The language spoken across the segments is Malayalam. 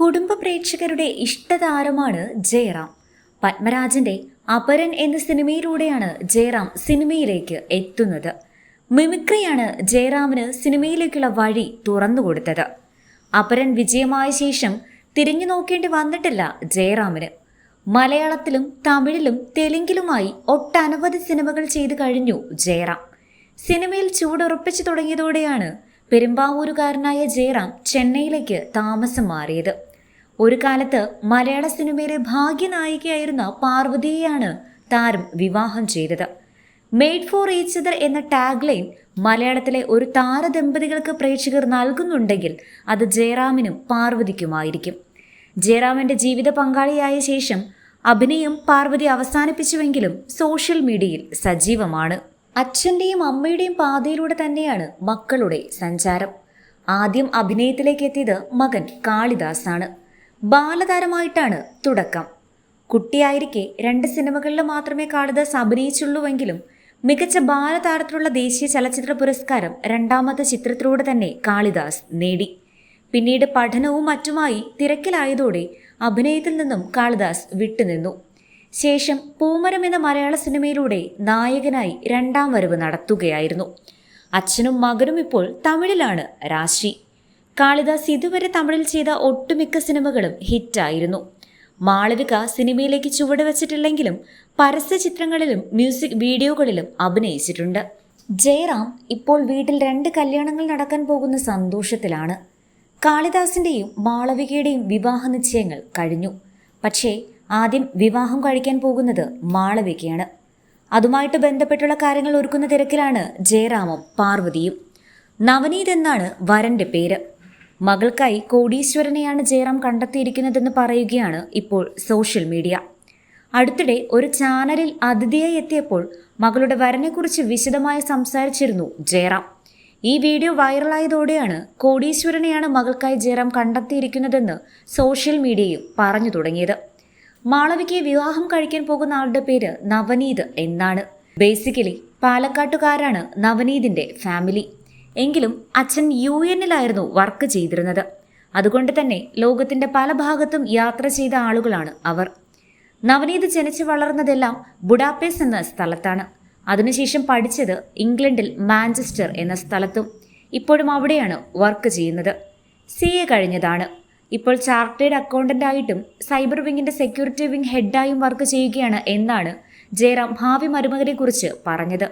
കുടുംബ പ്രേക്ഷകരുടെ ഇഷ്ടതാരമാണ് ജയറാം. പത്മരാജന്റെ അപരൻ എന്ന സിനിമയിലൂടെയാണ് ജയറാം സിനിമയിലേക്ക് എത്തുന്നത്. മിമിക്രിയാണ് ജയറാമിന് സിനിമയിലേക്കുള്ള വഴി തുറന്നുകൊടുത്തത് അപരൻ വിജയമായ ശേഷം തിരിഞ്ഞു നോക്കേണ്ടി വന്നിട്ടില്ല ജയറാമിന്. മലയാളത്തിലും തമിഴിലും തെലുങ്കിലുമായി ഒട്ടനവധി സിനിമകൾ ചെയ്തു കഴിഞ്ഞു ജയറാം. സിനിമയിൽ ചൂടുറപ്പിച്ചു തുടങ്ങിയതോടെയാണ് പെരുമ്പാവൂരുകാരനായ ജയറാം ചെന്നൈയിലേക്ക് താമസം മാറിയത്. ഒരു കാലത്ത് മലയാള സിനിമയിലെ ഭാഗ്യനായികയായിരുന്ന പാർവതിയെയാണ് താരം വിവാഹം ചെയ്തത്. മെയ്ഡ് ഫോർ ഈച്ച് അതർ എന്ന ടാഗ് ലൈൻ മലയാളത്തിലെ ഒരു താരദമ്പതികൾക്ക് പ്രേക്ഷകർ നൽകുന്നുണ്ടെങ്കിൽ അത് ജയറാമിനും പാർവതിക്കുമായിരിക്കും. ജയറാമിന്റെ ജീവിത പങ്കാളിയായ ശേഷം അഭിനയം പാർവതി അവസാനിപ്പിച്ചുവെങ്കിലും സോഷ്യൽ മീഡിയയിൽ സജീവമാണ്. അച്ഛന്റെയും അമ്മയുടെയും പാതയിലൂടെ തന്നെയാണ് മക്കളുടെ സഞ്ചാരം. ആദ്യം അഭിനയത്തിലേക്ക് എത്തിയത് മകൻ കാളിദാസാണ്. ബാലതാരമായിട്ടാണ് തുടക്കം. കുട്ടിയായിരിക്കെ രണ്ട് സിനിമകളിൽ മാത്രമേ കാളിദാസ് അഭിനയിച്ചുള്ളൂവെങ്കിലും മികച്ച ബാലതാരത്തിലുള്ള ദേശീയ ചലച്ചിത്ര പുരസ്കാരം രണ്ടാമത്തെ ചിത്രത്തിലൂടെ തന്നെ കാളിദാസ് നേടി. പിന്നീട് പഠനവും മറ്റുമായി തിരക്കിലായതോടെ അഭിനയത്തിൽ നിന്നും കാളിദാസ് വിട്ടുനിന്നു. ശേഷം പൂമരം എന്ന മലയാള സിനിമയിലൂടെ നായകനായി രണ്ടാം വരവ് നടത്തുകയായിരുന്നു. അച്ഛനും മകനും ഇപ്പോൾ തമിഴിലാണ് രാശി. കാളിദാസ് ഇതുവരെ തമിഴിൽ ചെയ്ത ഒട്ടുമിക്ക സിനിമകളും ഹിറ്റായിരുന്നു. മാളവിക സിനിമയിലേക്ക് ചുവട് ചുവടുവച്ചിട്ടില്ലെങ്കിലും പരസ്യ ചിത്രങ്ങളിലും മ്യൂസിക് വീഡിയോകളിലും അഭിനയിച്ചിട്ടുണ്ട്. ജയറാം ഇപ്പോൾ വീട്ടിൽ രണ്ട് കല്യാണങ്ങൾ നടക്കാൻ പോകുന്ന സന്തോഷത്തിലാണ്. കാളിദാസിന്റെയും മാളവികയുടെയും വിവാഹ നിശ്ചയങ്ങൾ കഴിഞ്ഞു. പക്ഷേ ആദ്യം വിവാഹം കഴിക്കാൻ പോകുന്നത് മാളവികയാണ്. അതുമായിട്ട് ബന്ധപ്പെട്ടുള്ള കാര്യങ്ങൾ ഒരുക്കുന്ന തിരക്കിലാണ് ജയറാമും പാർവതിയും. നവനീത് എന്നാണ് വരന്റെ പേര്. മകൾക്കായി കോടീശ്വരനെയാണ് ജയറാം കണ്ടെത്തിയിരിക്കുന്നതെന്ന് പറയുകയാണ് ഇപ്പോൾ സോഷ്യൽ മീഡിയ. അടുത്തിടെ ഒരു ചാനലിൽ അതിഥിയായി എത്തിയപ്പോൾ മകളുടെ വരനെക്കുറിച്ച് വിശദമായി സംസാരിച്ചിരുന്നു ജയറാം. ഈ വീഡിയോ വൈറലായതോടെയാണ് കോടീശ്വരനെയാണ് മകൾക്കായി ജയറാം കണ്ടെത്തിയിരിക്കുന്നതെന്ന് സോഷ്യൽ മീഡിയയും പറഞ്ഞു തുടങ്ങിയത്. മാളവിക്ക് വിവാഹം കഴിക്കാൻ പോകുന്ന ആളുടെ പേര് നവനീത് എന്നാണ്. ബേസിക്കലി പാലക്കാട്ടുകാരാണ് നവനീതിന്റെ ഫാമിലി. എങ്കിലും അച്ഛൻ യു എന്നിലായിരുന്നു വർക്ക് ചെയ്തിരുന്നത്. അതുകൊണ്ട് തന്നെ ലോകത്തിന്റെ പല ഭാഗത്തും യാത്ര ചെയ്ത ആളുകളാണ് അവർ. നവനീത് ജനിച്ചു വളർന്നതെല്ലാം ബുഡാപേസ് എന്ന സ്ഥലത്താണ്. അതിനുശേഷം പഠിച്ചത് ഇംഗ്ലണ്ടിൽ മാഞ്ചസ്റ്റർ എന്ന സ്ഥലത്തും ഇപ്പോഴും അവിടെയാണ് വർക്ക് ചെയ്യുന്നത്. സി എ കഴിഞ്ഞതാണ്. ഇപ്പോൾ ചാർട്ടേഡ് അക്കൗണ്ടന്റ് ആയിട്ടും സൈബർ വിങ്ങിന്റെ സെക്യൂരിറ്റി വിങ് ഹെഡായും വർക്ക് ചെയ്യുകയാണ് എന്നാണ് ജയറാം ഭാവി മരുമകനെ കുറിച്ച് പറഞ്ഞത്.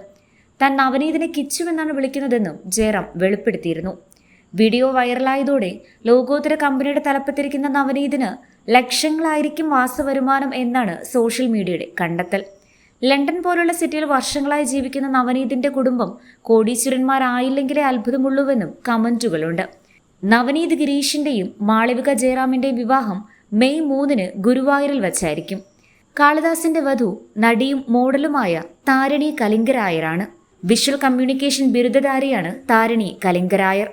താൻ നവനീതിനെ കിച്ചുവെന്നാണ് വിളിക്കുന്നതെന്നും ജയറാം വെളിപ്പെടുത്തിയിരുന്നു. വീഡിയോ വൈറലായതോടെ ലോകോത്തര കമ്പനിയുടെ തലപ്പത്തിരിക്കുന്ന നവനീതിന് ലക്ഷങ്ങളായിരിക്കും മാസവരുമാനം എന്നാണ് സോഷ്യൽ മീഡിയയുടെ കണ്ടെത്തൽ. ലണ്ടൻ പോലുള്ള സിറ്റിയിൽ വർഷങ്ങളായി ജീവിക്കുന്ന നവനീതിന്റെ കുടുംബം കോടീശ്വരന്മാരായില്ലെങ്കിലേ അത്ഭുതമുള്ളൂവെന്നും കമന്റുകളുണ്ട്. നവനീത് ഗിരീഷിന്റെയും മാളവിക ജയറാമിന്റെയും വിവാഹം മെയ് മൂന്നിന് ഗുരുവായൂരിൽ വച്ചായിരിക്കും. കാളിദാസിന്റെ വധു നടിയും മോഡലുമായ താരണി കലിംഗരായരാണ്. വിഷ്വൽ കമ്മ്യൂണിക്കേഷൻ ബിരുദധാരിയാണ് താരിണി കലിംഗരായർ.